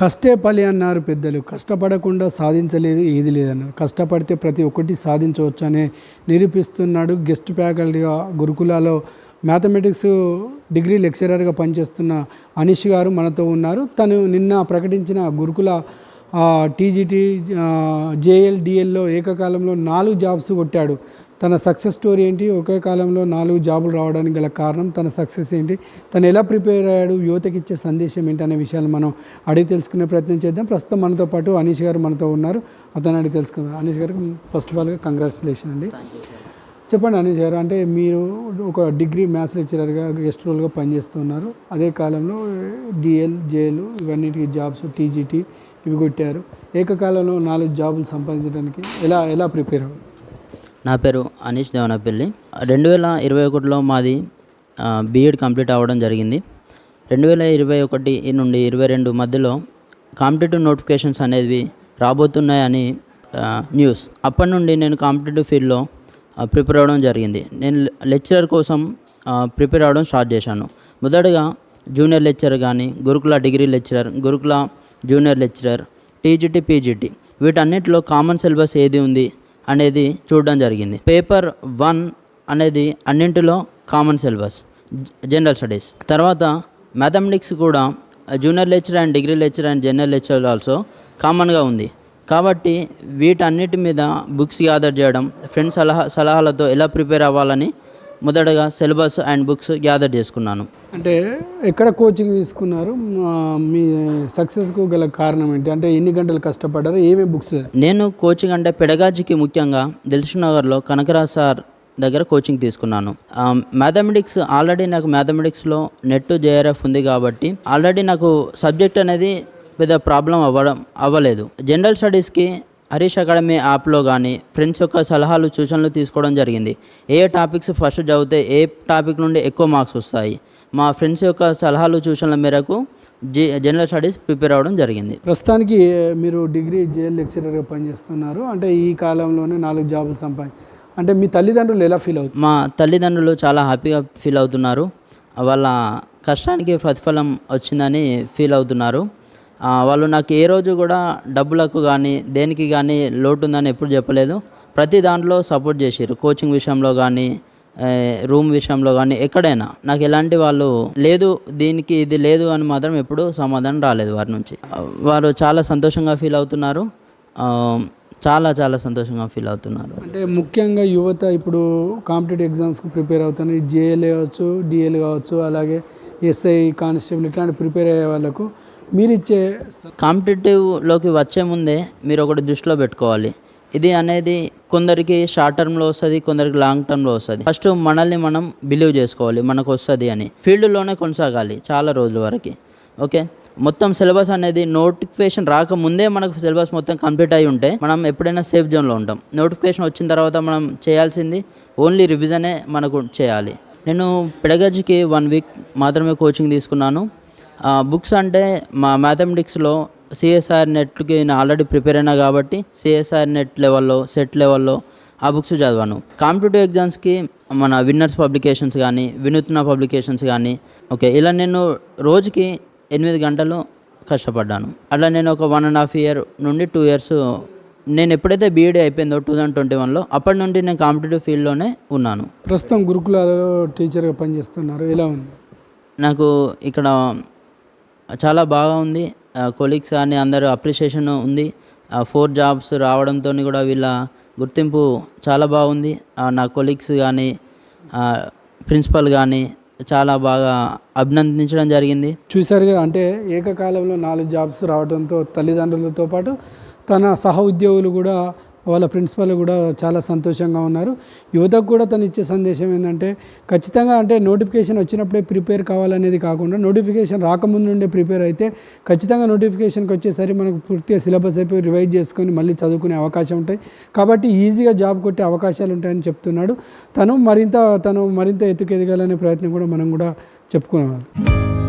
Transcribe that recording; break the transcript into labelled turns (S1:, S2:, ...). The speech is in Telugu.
S1: కష్టే ఫలి అన్నారు పెద్దలు. కష్టపడకుండా సాధించలేదు ఏది లేదన్నారు. కష్టపడితే ప్రతి ఒక్కటి సాధించవచ్చు అనే నిరూపిస్తున్నాడు గెస్ట్ ఫ్యాకల్టీగా గురుకులాలో మ్యాథమెటిక్స్ డిగ్రీ లెక్చరర్గా పనిచేస్తున్న అనీష్ గారు మనతో ఉన్నారు. తను నిన్న ప్రకటించిన గురుకుల టీజీటీ జేఎల్ డిఎల్లో ఏకకాలంలో నాలుగు జాబ్స్ కొట్టాడు. తన సక్సెస్ స్టోరీ ఏంటి? ఒకే కాలంలో నాలుగు జాబులు రావడానికి గల కారణం తన సక్సెస్ ఏంటి? తను ఎలా ప్రిపేర్ అయ్యాడు? యువతకి ఇచ్చే సందేశం ఏంటి అనే విషయాలు మనం అడిగి తెలుసుకునే ప్రయత్నం చేద్దాం. ప్రస్తుతం మనతో పాటు అనీష్ గారు మనతో ఉన్నారు. అతను అడిగి తెలుసుకుందాం. అనీష్ గారికి ఫస్ట్ ఆఫ్ ఆల్గా కంగ్రాచులేషన్ అండి. చెప్పండి అనీష్ గారు అంటే మీరు ఒక డిగ్రీ మ్యాథ్స్ లెక్చరర్గా గెస్ట్ రోల్గా పనిచేస్తున్నారు. అదే కాలంలో డిఎల్ జేఎల్ ఇవన్నిటికి జాబ్స్ టీజీటీ ఇవి కొట్టారు. ఏకకాలంలో నాలుగు జాబులు సంపాదించడానికి ఎలా ఎలా ప్రిపేర్ అవ్వాలి?
S2: నా పేరు అనీష్ దేవనపల్లి. రెండు వేల ఇరవై ఒకటిలో మాది బీఎడ్ కంప్లీట్ అవ్వడం జరిగింది. రెండు వేల ఇరవై ఒకటి నుండి ఇరవై రెండు మధ్యలో కాంపిటేటివ్ నోటిఫికేషన్స్ అనేవి రాబోతున్నాయని న్యూస్. అప్పటి నుండి నేను కాంపిటేటివ్ ఫీల్డ్లో ప్రిపేర్ అవ్వడం జరిగింది. నేను లెక్చరర్ కోసం ప్రిపేర్ అవ్వడం స్టార్ట్ చేశాను. మొదటగా జూనియర్ లెక్చరర్ కానీ గురుకుల డిగ్రీ లెక్చరర్ గురుకుల జూనియర్ లెక్చరర్ టీజీటీ పీజీటీ వీటన్నిటిలో కామన్ సిలబస్ ఏది ఉంది? అనేది చూడడం జరిగింది. పేపర్ వన్ అనేది అన్నింటిలో కామన్ సిలబస్ జనరల్ స్టడీస్. తర్వాత మ్యాథమెటిక్స్ కూడా junior lecture and degree lecture and general lecture also కామన్గా ఉంది. కాబట్టి వీటన్నిటి మీద బుక్స్ గ్యాదర్ చేయడం ఫ్రెండ్స్ సలహా సలహాలతో ఎలా ప్రిపేర్ అవ్వాలని మొదటగా సిలబస్ అండ్ బుక్స్ గ్యాదర్ చేసుకున్నాను.
S1: అంటే ఎక్కడ కోచింగ్ తీసుకున్నారు? మా- సక్సెస్కు గల కారణం ఏంటి? అంటే ఎన్ని గంటలు కష్టపడ్డారు? ఏమేమి బుక్స్?
S2: నేను కోచింగ్ అంటే పెడగాజికి ముఖ్యంగా దిల్షుక్ నగర్లో కనకరాజ్ సార్ దగ్గర కోచింగ్ తీసుకున్నాను. మ్యాథమెటిక్స్ ఆల్రెడీ నాకు మ్యాథమెటిక్స్లో నెట్ జేఆర్ఎఫ్ ఉంది కాబట్టి ఆల్రెడీ నాకు సబ్జెక్ట్ అనేది పెద్ద ప్రాబ్లం అవ్వడం అవ్వలేదు. జనరల్ స్టడీస్కి హరీష్ అకాడమీ యాప్లో కానీ ఫ్రెండ్స్ యొక్క సలహాలు సూచనలు తీసుకోవడం జరిగింది. ఏ టాపిక్స్ ఫస్ట్ చదివితే ఏ టాపిక్ నుండి ఎక్కువ మార్క్స్ వస్తాయి? మా ఫ్రెండ్స్ యొక్క సలహాలు సూచనల మేరకు జే జనరల్ స్టడీస్ ప్రిపేర్ అవ్వడం జరిగింది.
S1: ప్రస్తుతానికి మీరు డిగ్రీ జేఎల్ లెక్చరర్గా పనిచేస్తున్నారు. అంటే ఈ కాలంలోనే నాలుగు జాబులు సంపాది అంటే మీ తల్లిదండ్రులు ఎలా ఫీల్ అవుతారు
S2: మా తల్లిదండ్రులు చాలా హ్యాపీగా ఫీల్ అవుతున్నారు. వాళ్ళ కష్టానికి ప్రతిఫలం వచ్చిందని ఫీల్ అవుతున్నారు. వాళ్ళు నాకు ఏ రోజు కూడా డబ్బులకు కానీ దేనికి కానీ లోటు ఉందని ఎప్పుడు చెప్పలేదు. ప్రతి దాంట్లో సపోర్ట్ చేసారు కోచింగ్ విషయంలో కానీ రూమ్ విషయంలో కానీ ఎక్కడైనా. నాకు ఎలాంటి వాళ్ళు లేదు దీనికి ఇది లేదు అని మాత్రం ఎప్పుడు సమాధానం రాలేదు వారి నుంచి. వారు చాలా సంతోషంగా ఫీల్ అవుతున్నారు. చాలా చాలా సంతోషంగా ఫీల్ అవుతున్నారు.
S1: అంటే ముఖ్యంగా యువత ఇప్పుడు కాంపిటేటివ్ ఎగ్జామ్స్కి ప్రిపేర్ అవుతున్నారు. జేఎల్ కావచ్చు డిఎల్ కావచ్చు అలాగే ఎస్ఐ కానిస్టేబుల్ ఇట్లాంటి ప్రిపేర్ అయ్యే వాళ్ళకు మీరు ఇచ్చే
S2: కాంపిటేటివ్లోకి వచ్చే ముందే మీరు ఒకటి దృష్టిలో పెట్టుకోవాలి. ఇది అనేది కొందరికి షార్ట్ టర్మ్లో వస్తుంది కొందరికి లాంగ్ టర్మ్లో వస్తుంది. ఫస్ట్ మనల్ని మనం బిలీవ్ చేసుకోవాలి మనకు వస్తుంది అని. ఫీల్డ్లోనే కొనసాగాలి చాలా రోజుల వరకు. ఓకే? మొత్తం సిలబస్ అనేది నోటిఫికేషన్ రాకముందే మనకు సిలబస్ మొత్తం కంప్లీట్ అయి ఉంటే మనం ఎప్పుడైనా సేఫ్ జోన్లో ఉంటాం. నోటిఫికేషన్ వచ్చిన తర్వాత మనం చేయాల్సింది ఓన్లీ రివిజనే మనకు చేయాలి. నేను పెడగజ్కి వన్ వీక్ మాత్రమే కోచింగ్ తీసుకున్నాను. బుక్స్ అంటే మా మ్యాథమెటిక్స్లో సిఎస్ఆర్ నెట్కి నేను ఆల్రెడీ ప్రిపేర్ అయినా కాబట్టి సిఎస్ఆర్ నెట్ లెవెల్లో సెట్ లెవెల్లో ఆ బుక్స్ చదివాను. కాంపిటేటివ్ ఎగ్జామ్స్కి మన విన్నర్స్ పబ్లికేషన్స్ కానీ వినూత్న పబ్లికేషన్స్ కానీ ఓకే ఇలా నేను రోజుకి ఎనిమిది గంటలు కష్టపడ్డాను. అట్లా నేను ఒక వన్ అండ్ హాఫ్ ఇయర్ నుండి టూ ఇయర్స్ నేను ఎప్పుడైతే బీఈడీ అయిపోయిందో టూ థౌజండ్ ట్వంటీ వన్లో అప్పటి నుండి నేను కాంపిటేటివ్ ఫీల్డ్లోనే ఉన్నాను.
S1: ప్రస్తుతం గురుకులాలలో టీచర్గా పనిచేస్తున్నారు. ఎలా ఉంది?
S2: నాకు ఇక్కడ చాలా బాగా ఉంది. కొలీగ్స్ కానీ అందరూ అప్రిషియేషన్ ఉంది. ఫోర్ జాబ్స్ రావడంతో కూడా వీళ్ళ గుర్తింపు చాలా బాగుంది. నా కొలీగ్స్ కానీ ప్రిన్సిపల్ కానీ చాలా బాగా అభినందించడం జరిగింది.
S1: చూశారుగా అంటే ఏకకాలంలో నాలుగు జాబ్స్ రావడంతో తల్లిదండ్రులతో పాటు తన సహ ఉద్యోగులు కూడా వాళ్ళ ప్రిన్సిపల్ కూడా చాలా సంతోషంగా ఉన్నారు. యువతకు కూడా తను ఇచ్చే సందేశం ఏంటంటే ఖచ్చితంగా అంటే నోటిఫికేషన్ వచ్చినప్పుడే ప్రిపేర్ కావాలనేది కాకుండా నోటిఫికేషన్ రాకముందు నుండే ప్రిపేర్ అయితే ఖచ్చితంగా నోటిఫికేషన్కి వచ్చేసరి మనకు పూర్తిగా సిలబస్ అయిపోయి రివైజ్ చేసుకొని మళ్ళీ చదువుకునే అవకాశం ఉంటాయి. కాబట్టి ఈజీగా జాబ్ కొట్టే అవకాశాలు ఉంటాయని చెప్తున్నాడు. తను మరింత తను మరింత ఎత్తుకు ఎదగాలనే ప్రయత్నం కూడా మనం కూడా చెప్పుకోవాలి